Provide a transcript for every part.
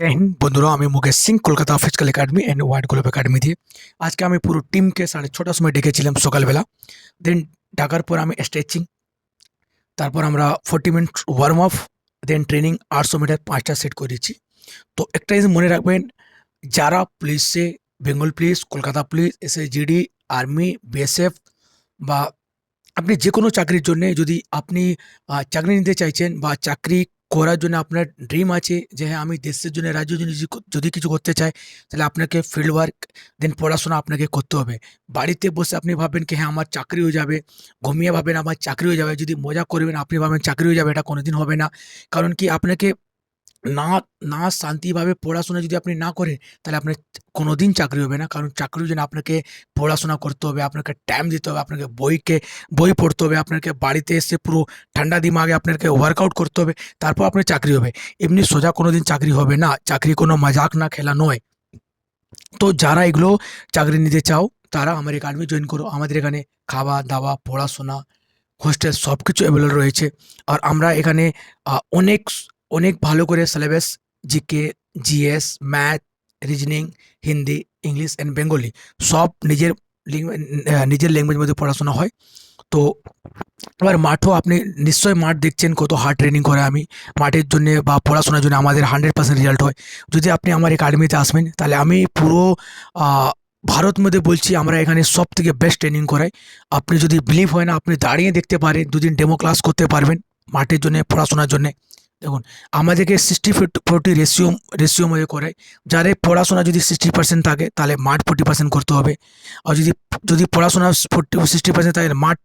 হিন্দ বন্ধুরা আমি Mukesh Singh Kolkata physical academy and world globe academy দিয়ে আজকে আমি পুরো টিমকে সাড়ে ছটার সময় ডেকেছিলাম সকালবেলা দেন ডাকার পর আমি স্ট্রেচিং তারপর আমরা forty minute warm up then training আটশো মিটার পাঁচটা সেট করেছি তো একটা জিনিস মনে রাখবেন যারা পুলিশে Bengal police Kolkata police SSGD army BSF বা আপনি যে কোনো চাকরির জন্য যদি আপনি চাকরি নিতে চাইছেন বা চাকরি করার জন্য আপনার ড্রিম আছে যে হ্যাঁ আমি দেশের জন্য, রাজ্যের জন্য যদি- কিছু করতে চাই, তাহলে আপনাকে ফিল্ড ওয়ার্ক দেন পড়াশোনা আপনাকে করতে হবে। বাড়িতে বসে আপনি ভাবেন কি হ্যাঁ আমার চাকরি হয়ে যাবে। ঘুমিয়ে ভাবেন আমার চাকরি হয়ে যাবে। যদি মজা করবেন, আপনি ভাবেন চাকরি হয়ে যাবে, এটা কোনোদিন হবে না। কারণ কি, আপনাকে না না শান্তিভাবে পড়াশোনা যদি আপনি না করেন, তাহলে আপনার কোনো দিন চাকরি হবে না। কারণ চাকরির জন্য আপনাকে পড়াশোনা করতে হবে, আপনাকে টাইম দিতে হবে, আপনাকে বইকে, বই পড়তে হবে, আপনাকে বাড়িতে এসে পুরো ঠান্ডা দিমাগে আপনাকে ওয়ার্কআউট করতে হবে, তারপর আপনার চাকরি হবে। এমনি সোজা কোনো দিন চাকরি হবে না, চাকরি কোনো মজাক না, খেলা নয়। তো যারা এগুলো চাকরি নিতে চাও, তারা আমার একাডেমি জয়েন করো। আমাদের এখানে খাওয়া দাওয়া পড়াশোনা হোস্টেল সব কিছু অ্যাভেলেবল রয়েছে। আর আমরা এখানে অনেক অনেক ভালো করে syllabus GK GS math reasoning Hindi English and Bengali সব নিজের নিজের ল্যাঙ্গুয়েজ মধ্যে পড়াশোনা হয়। তো এবার মাঠও আপনি নিশ্চয়ই মাঠ দেখছেন কত হার্ড ট্রেনিং করে আমি। মাঠের জন্য বা পড়াশোনার জন্য আমাদের হান্ড্রেড পার্সেন্ট রেজাল্ট হয়। যদি আপনি আমার একাডেমিতে আসবেন, তাহলে আমি পুরো ভারত মধ্যে বলছি আমরা এখানে সব থেকে বেস্ট ট্রেনিং করাই। আপনি যদি বিলিভ হয় না, আপনি দাঁড়িয়ে দেখতে পারেন, দুদিন ডেমো ক্লাস করতে পারবেন মাঠের জন্য, পড়াশোনার জন্য। দেখুন, আমাদেরকে সিক্সটি ফোর্টি রেশিও রেশিও মধ্যে করে যাদের পড়াশোনা যদি সিক্সটি পার্সেন্ট থাকে, তাহলে মাঠ ফোর্টি পার্সেন্ট করতে হবে। আর যদি যদি পড়াশোনা ফোর্টি সিক্সটি পার্সেন্ট থাকে মাঠ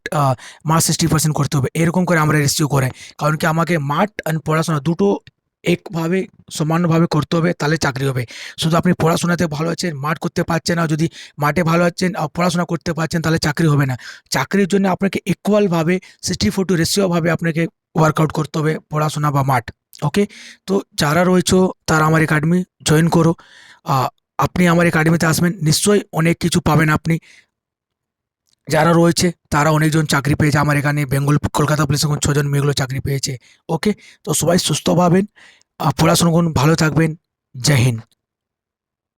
মাঠ সিক্সটি পার্সেন্ট করতে হবে। এরকম করে আমরা রেশিও করে কারণ কি, আমাকে মাঠ আর পড়াশোনা দুটো একভাবে, সমানভাবে করতে হবে, তাহলে চাকরি হবে। শুধু আপনি পড়াশোনাতে ভালো আছেন, মাঠ করতে পারছেন, আর যদি মাঠে ভালো আছেন, আর পড়াশোনা করতে পারছেন, তাহলে চাকরি হবে না। চাকরির জন্য আপনাকে ইকুয়ালভাবে সিক্সটি ফোর টু রেশিওভাবে আপনাকে ওয়ার্কআউট করতে হবে, পড়াশোনা বা মাঠ ওকে তো যারা রয়েছে, তারা আমার একাডেমি জয়েন করো। আপনি আমার একাডেমিতে আসবেন, নিশ্চয়ই অনেক কিছু পাবেন আপনি। যারা রয়েছে, তারা অনেকজন চাকরি পেয়েছে আমার এখানে, বেঙ্গল, কলকাতা পুলিশ এখন ছজন মেয়েগুলো চাকরি পেয়েছে ওকে তো সবাই সুস্থ পাবেন পড়াশোনা করুন, ভালো থাকবেন। জয় হিন্দ।